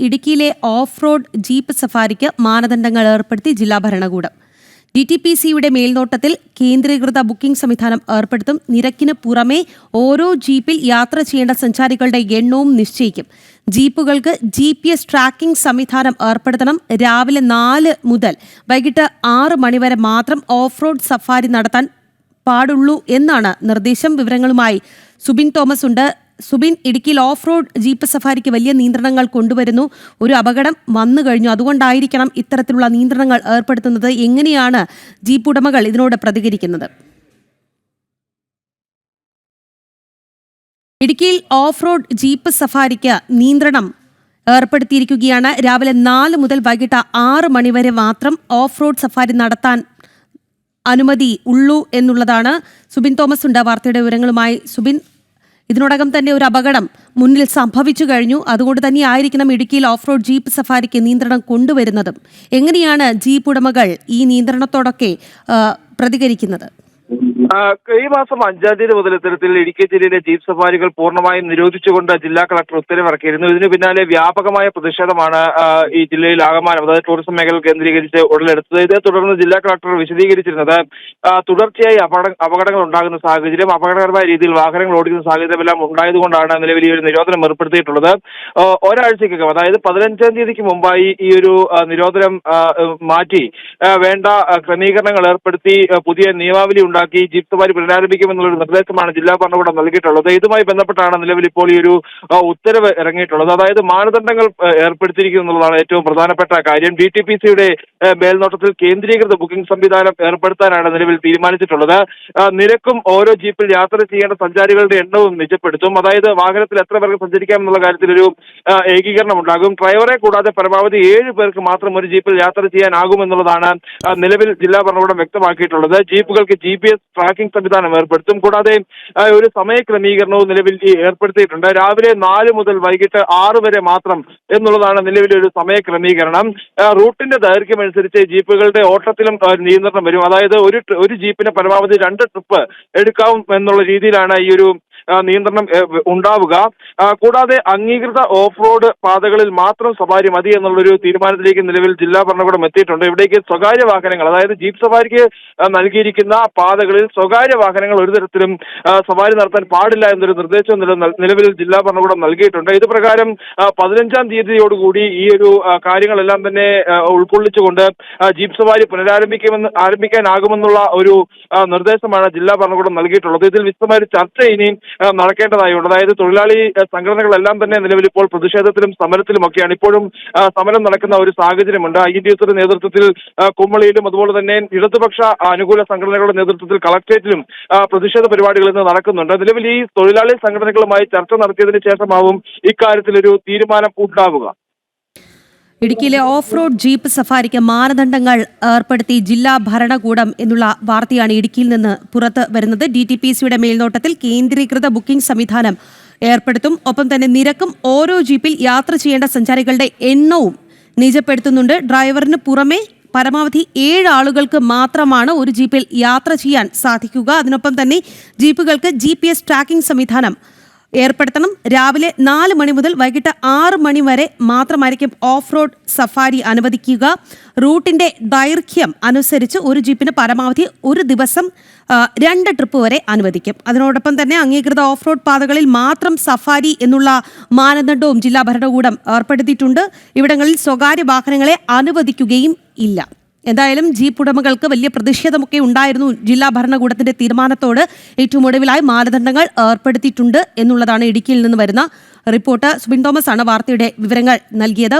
ഇടുക്കിയിലെ off road jeep സഫാരിക്ക് മാനദണ്ഡങ്ങൾ ഏർപ്പെടുത്തി ജില്ലാ ഭരണകൂടം. ഡി ടി പി സിയുടെ മേൽനോട്ടത്തിൽ കേന്ദ്രീകൃത ബുക്കിംഗ് സംവിധാനം ഏർപ്പെടുത്തും. നിരക്കിന് പുറമെ ഓരോ ജീപ്പിൽ യാത്ര ചെയ്യേണ്ട സഞ്ചാരികളുടെ എണ്ണവും നിശ്ചയിക്കും. ജീപ്പുകൾക്ക് ജി പി എസ് ട്രാക്കിംഗ് സംവിധാനം ഏർപ്പെടുത്തണം. രാവിലെ നാല് മുതൽ വൈകിട്ട് ആറ് മണിവരെ മാത്രം ഓഫ് റോഡ് സഫാരി നടത്താൻ പാടുള്ളൂ എന്നാണ് നിർദ്ദേശം വിവരങ്ങളുമായി സുബിൻ തോമസ് ഉണ്ട്. സുബിൻ ഇടുക്കിയിൽ ഓഫ് റോഡ് ജീപ്പ് സഫാരിക്ക് വലിയ നിയന്ത്രണങ്ങൾ കൊണ്ടുവരുന്നു. ഒരു അപകടം വന്നു കഴിഞ്ഞു. അതുകൊണ്ടായിരിക്കണം ഇത്തരത്തിലുള്ള നിയന്ത്രണങ്ങൾ ഏർപ്പെടുത്തുന്നത്. എങ്ങനെയാണ് ജീപ്പ് ഉടമകൾ ഇതിനോട് പ്രതികരിക്കുന്നത്? ഇടുക്കിയിൽ ഓഫ് റോഡ് ജീപ്പ് സഫാരിക്ക് നിയന്ത്രണം ഏർപ്പെടുത്തിയിരിക്കുകയാണ്. രാവിലെ നാല് മുതൽ വൈകിട്ട് ആറ് മണിവരെ മാത്രം ഓഫ് റോഡ് സഫാരി നടത്താൻ അനുമതി ഉള്ളൂ എന്നുള്ളതാണ്. സുബിൻ തോമസ് ഉണ്ട്. വാർത്തയുടെ വിവരങ്ങളുമായി സുബിൻ. ഇതിനോടകം തന്നെ ഒരു അപകടം മുന്നിൽ സംഭവിച്ചു കഴിഞ്ഞു. അതുകൊണ്ട് തന്നെ ആയിരിക്കണം ഇടുക്കിയിൽ ഓഫ് റോഡ് ജീപ്പ് സഫാരിക്ക് നിയന്ത്രണം കൊണ്ടുവരുന്നതും. എങ്ങനെയാണ് ജീപ്പ് ഉടമകൾ ഈ നിയന്ത്രണത്തോടൊക്കെ പ്രതികരിക്കുന്നത്? ഈ മാസം അഞ്ചാം തീയതി മുതൽ ഇത്തരത്തിൽ ഇടുക്കി ജില്ലയിലെ ജീപ്പ് സഫാരികൾ പൂർണമായും നിരോധിച്ചുകൊണ്ട് ജില്ലാ കളക്ടർ ഉത്തരവിറക്കിയിരുന്നു. ഇതിനു പിന്നാലെ വ്യാപകമായ പ്രതിഷേധമാണ് ഈ ജില്ലയിൽ ആകമാനം അതായത് ടൂറിസം മേഖല കേന്ദ്രീകരിച്ച് ഉടലെടുത്തത്. ഇതേ തുടർന്ന് ജില്ലാ കളക്ടർ വിശദീകരിച്ചിരുന്നത് തുടർച്ചയായി അപകട അപകടങ്ങൾ ഉണ്ടാകുന്ന സാഹചര്യം അപകടകരമായ രീതിയിൽ വാഹനങ്ങൾ ഓടിക്കുന്ന സാഹചര്യമെല്ലാം ഉണ്ടായതുകൊണ്ടാണ് നിലവിൽ ഈ ഒരു നിരോധനം ഏർപ്പെടുത്തിയിട്ടുള്ളത്. ഒരാഴ്ചക്കകം അതായത് പതിനഞ്ചാം തീയതിക്ക് മുമ്പായി ഈ ഒരു നിരോധനം മാറ്റി വേണ്ട ക്രമീകരണങ്ങൾ ഏർപ്പെടുത്തി പുതിയ നിയമാവലി ഉണ്ടാക്കി ജീപ്പ് സവാരി പുനരാരംഭിക്കുമെന്നുള്ള ഒരു നിർദ്ദേശമാണ് ജില്ലാ ഭരണകൂടം നൽകിയിട്ടുള്ളത്. ഇതുമായി ബന്ധപ്പെട്ടാണ് നിലവിൽ ഇപ്പോൾ ഈ ഒരു ഉത്തരവ് ഇറങ്ങിയിട്ടുള്ളത്. അതായത് മാനദണ്ഡങ്ങൾ ആ, ഏർപ്പെടുത്തിയിരിക്കുന്നു എന്നുള്ളതാണ് ഏറ്റവും പ്രധാനപ്പെട്ട കാര്യം. ഡി ടി പി സിയുടെ മേൽനോട്ടത്തിൽ കേന്ദ്രീകൃത ബുക്കിംഗ് സംവിധാനം ഏർപ്പെടുത്താനാണ് നിലവിൽ തീരുമാനിച്ചിട്ടുള്ളത്. നിരക്കും ഓരോ ജീപ്പിൽ യാത്ര ചെയ്യേണ്ട സഞ്ചാരികളുടെ എണ്ണവും നിജപ്പെടുത്തും. അതായത് വാഹനത്തിൽ എത്ര പേർക്ക് സഞ്ചരിക്കാം എന്നുള്ള കാര്യത്തിൽ ഒരു ഏകീകരണം ഉണ്ടാകും. ഡ്രൈവറെ കൂടാതെ പരമാവധി ഏഴ് പേർക്ക് മാത്രം ഒരു ജീപ്പിൽ യാത്ര ചെയ്യാനാകുമെന്നുള്ളതാണ് നിലവിൽ ജില്ലാ ഭരണകൂടം വ്യക്തമാക്കിയിട്ടുള്ളത്. ജീപ്പുകൾക്ക് ജി പി എസ് ട്രാക്കിംഗ് സംവിധാനം ഏർപ്പെടുത്തും. കൂടാതെ ഒരു സമയ ക്രമീകരണവും നിലവിൽ ഏർപ്പെടുത്തിയിട്ടുണ്ട്. രാവിലെ നാല് മുതൽ വൈകിട്ട് ആറ് വരെ മാത്രം എന്നുള്ളതാണ് നിലവിലെ ഒരു സമയ ക്രമീകരണം. റൂട്ടിന്റെ ദൈർഘ്യം അനുസരിച്ച് ജീപ്പുകളുടെ ഓട്ടത്തിലും നിയന്ത്രണം വരും. അതായത് ഒരു ഒരു ജീപ്പിന് പരമാവധി രണ്ട് ട്രിപ്പ് എടുക്കാം എന്നുള്ള രീതിയിലാണ് ഈ ഒരു നിയന്ത്രണം ഉണ്ടാവുക. കൂടാതെ അംഗീകൃത ഓഫ് റോഡ് പാതകളിൽ മാത്രം സവാരി മതി എന്നുള്ളൊരു തീരുമാനത്തിലേക്ക് നിലവിൽ ജില്ലാ ഭരണകൂടം എത്തിയിട്ടുണ്ട്. ഇവിടേക്ക് സ്വകാര്യ വാഹനങ്ങൾ അതായത് ജീപ്പ് സവാരിക്ക് നൽകിയിരിക്കുന്ന പാതകളിൽ സ്വകാര്യ വാഹനങ്ങൾ ഒരു തരത്തിലും സവാരി നടത്താൻ പാടില്ല എന്നൊരു നിർദ്ദേശം നിലവിൽ ജില്ലാ ഭരണകൂടം നൽകിയിട്ടുണ്ട്. ഇത് പ്രകാരം പതിനഞ്ചാം തീയതിയോടുകൂടി ഈ ഒരു കാര്യങ്ങളെല്ലാം തന്നെ ഉൾക്കൊള്ളിച്ചുകൊണ്ട് ജീപ്പ് സവാരി പുനരാരംഭിക്കുമെന്ന് ആരംഭിക്കാനാകുമെന്നുള്ള ഒരു നിർദ്ദേശമാണ് ജില്ലാ ഭരണകൂടം നൽകിയിട്ടുള്ളത്. ഇതിൽ വിശദമായ ചർച്ച ഇനി ആ, നടക്കേണ്ടതായുണ്ട് അതായത് തൊഴിലാളി സംഘടനകളെല്ലാം തന്നെ നിലവിൽ ഇപ്പോൾ പ്രതിഷേധത്തിലും സമരത്തിലുമൊക്കെയാണ് ഇപ്പോഴും സമരം നടക്കുന്ന ഒരു സാഹചര്യമുണ്ട്. ഐ. ഡി. എസിന്റെ നേതൃത്വത്തിൽ കുമ്മളിയിലും അതുപോലെ തന്നെ ഇടതുപക്ഷ അനുകൂല സംഘടനകളുടെ നേതൃത്വത്തിൽ കളക്ട്രേറ്റിലും പ്രതിഷേധ പരിപാടികൾ ഇന്ന് നടക്കുന്നുണ്ട്. നിലവിൽ ഈ തൊഴിലാളി സംഘടനകളുമായി ചർച്ച നടത്തിയതിനു ശേഷമാവും ഇക്കാര്യത്തിലൊരു തീരുമാനം ഉണ്ടാവുക. ഇടുക്കിയിലെ ഓഫ് റോഡ് ജീപ്പ് സഫാരിക്ക് മാനദണ്ഡങ്ങൾ ഏർപ്പെടുത്തി ജില്ലാ ഭരണകൂടം എന്നുള്ള വാർത്തയാണ് ഇടുക്കിയിൽ നിന്ന് പുറത്ത് വരുന്നത്. ഡി ടി പി സിയുടെ മേൽനോട്ടത്തിൽ കേന്ദ്രീകൃത ബുക്കിംഗ് സംവിധാനം ഏർപ്പെടുത്തും. ഒപ്പം തന്നെ നിരക്കും ഓരോ ജീപ്പിൽ യാത്ര ചെയ്യേണ്ട സഞ്ചാരികളുടെ എണ്ണവും നിജപ്പെടുത്തുന്നുണ്ട്. ഡ്രൈവറിന് പുറമെ പരമാവധി ഏഴ് ആളുകൾക്ക് മാത്രമാണ് ഒരു ജീപ്പിൽ യാത്ര ചെയ്യാൻ സാധിക്കുക. അതിനൊപ്പം തന്നെ ജീപ്പുകൾക്ക് ജി ട്രാക്കിംഗ് സംവിധാനം ഏർപ്പെടുത്തണം. രാവിലെ നാല് മണി മുതൽ വൈകിട്ട് ആറ് മണി വരെ മാത്രമായിരിക്കും ഓഫ് റോഡ് സഫാരി അനുവദിക്കുക. റൂട്ടിന്റെ ദൈർഘ്യം അനുസരിച്ച് ഒരു ജീപ്പിന് പരമാവധി ഒരു ദിവസം രണ്ട് ട്രിപ്പ് വരെ അനുവദിക്കും. അതിനോടൊപ്പം തന്നെ അംഗീകൃത ഓഫ് റോഡ് പാതകളിൽ മാത്രം സഫാരി എന്നുള്ള മാനദണ്ഡവും ജില്ലാ ഭരണകൂടം ഏർപ്പെടുത്തിയിട്ടുണ്ട്. ഇവിടങ്ങളിൽ സ്വകാര്യ വാഹനങ്ങളെ അനുവദിക്കുകയും ഇല്ല. എന്തായാലും ജീപ്പ് ഉടമകൾക്ക് വലിയ പ്രതിഷേധമൊക്കെ ഉണ്ടായിരുന്നു. ജില്ലാ ഭരണകൂടത്തിന്റെ തീരുമാനത്തോട് ഏറ്റവും ഒടുവിലായി മാനദണ്ഡങ്ങൾ ഏർപ്പെടുത്തിയിട്ടുണ്ട് എന്നുള്ളതാണ് ഇടുക്കിയിൽ നിന്ന് വരുന്ന റിപ്പോർട്ട്. സുബിൻ തോമസ് ആണ് വാർത്തയുടെ വിവരങ്ങൾ നൽകിയത്.